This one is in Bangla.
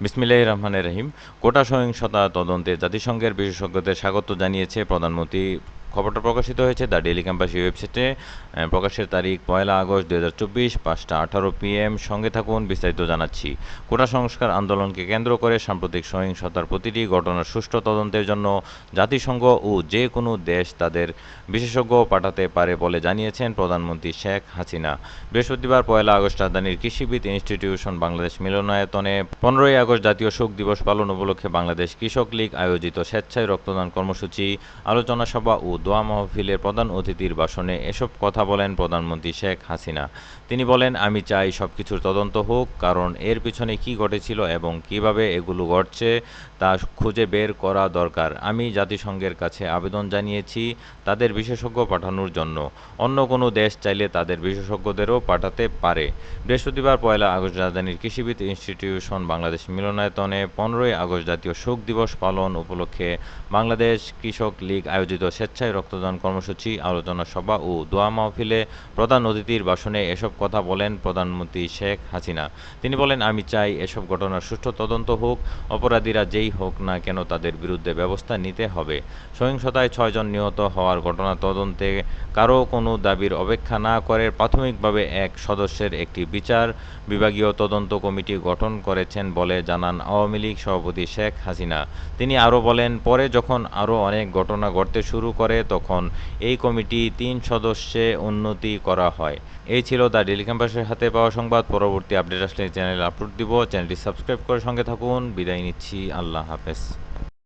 বিসমিল্লাহ রহমানের রহিম। কোটা সহিংসতা তদন্তে জাতিসংঘের বিশেষজ্ঞদের স্বাগত জানিয়েছে প্রধানমন্ত্রী খবরটা প্রকাশিত হয়েছে দ্য ডেলি ক্যাম্পাসি ওয়েবসাইটে। প্রকাশের তারিখ পয়লা আগস্ট দু হাজার চব্বিশ, পাঁচটা আঠারো পিএম। সঙ্গে থাকুন, বিস্তারিত জানাচ্ছি। কোটা সংস্কার আন্দোলনকে কেন্দ্র করে সাম্প্রতিক সহিংসতার প্রতিটি ঘটনার সুষ্ঠু তদন্তের জন্য জাতিসংঘ ও যে কোনো দেশ তাদের বিশেষজ্ঞ পাঠাতে পারে বলে জানিয়েছেন প্রধানমন্ত্রী শেখ হাসিনা। বৃহস্পতিবার পয়লা আগস্ট রাজধানীর কৃষিবিদ ইনস্টিটিউশন বাংলাদেশ মিলনায়তনে পনেরোই আগস্ট জাতীয় শোক দিবস পালন উপলক্ষে বাংলাদেশ কৃষক লীগ আয়োজিত স্বেচ্ছায় রক্তদান কর্মসূচি, আলোচনা সভা ও দোয়া মাহফিলের প্রধান অতিথির ভাষণে এসব কথা বলেন প্রধানমন্ত্রী শেখ হাসিনা। তিনি বলেন, আমি চাই সব কিছুর তদন্ত হোক, কারণ এর পিছনে কি ঘটেছিল এবং কীভাবে এগুলো ঘটছে তা খুঁজে বের করা দরকার। আমি জাতিসংঘের কাছে আবেদন জানিয়েছি তাদের বিশেষজ্ঞ পাঠানোর জন্য। অন্য কোনো দেশ চাইলে তাদের বিশেষজ্ঞদেরও পাঠাতে পারে। বৃহস্পতিবার পয়লা আগস্ট রাজধানীর কৃষিবিদ ইনস্টিটিউশন বাংলাদেশ মিলনায়তনে পনেরোই আগস্ট জাতীয় শোক দিবস পালন উপলক্ষে বাংলাদেশ কৃষক লীগ আয়োজিত স্বেচ্ছায় রক্তদান কর্মসূচি, আলোচনা সভা ও দোয়া মাহফিলে প্রধান অতিথির ভাষণে এসব কথা বলেন প্রধানমন্ত্রী শেখ হাসিনা। তিনি বলেন, আমি চাই এসব ঘটনার সুষ্ঠু তদন্ত হোক, অপরাধীরা যেই হোক না কেন তাদের বিরুদ্ধে ব্যবস্থা নিতে হবে। সহিংসতায় ছয়জন নিহত হওয়ার ঘটনা তদন্তে কারও কোনো দাবির অপেক্ষা না করে। প্রাথমিকভাবে এক সদস্যের একটি বিচার বিভাগীয় তদন্ত কমিটি গঠন করেছেন বলে জানান আওয়ামী লীগ সভাপতি শেখ হাসিনা। তিনি আরও বলেন, পরে যখন আরও অনেক ঘটনা ঘটতে শুরু করে তখন এই কমিটি তিন সদস্যে উন্নতি করা হয়। এই ছিল দ্য ডেলি ক্যাম্পাসের হাতে পাওয়া সংবাদ। পরবর্তী আপডেট আসলে চ্যানেল আপলোড দিব। চ্যানেলটি সাবস্ক্রাইব করে সঙ্গে থাকুন। বিদায় নিচ্ছি। আল্লাহ হাফেজ।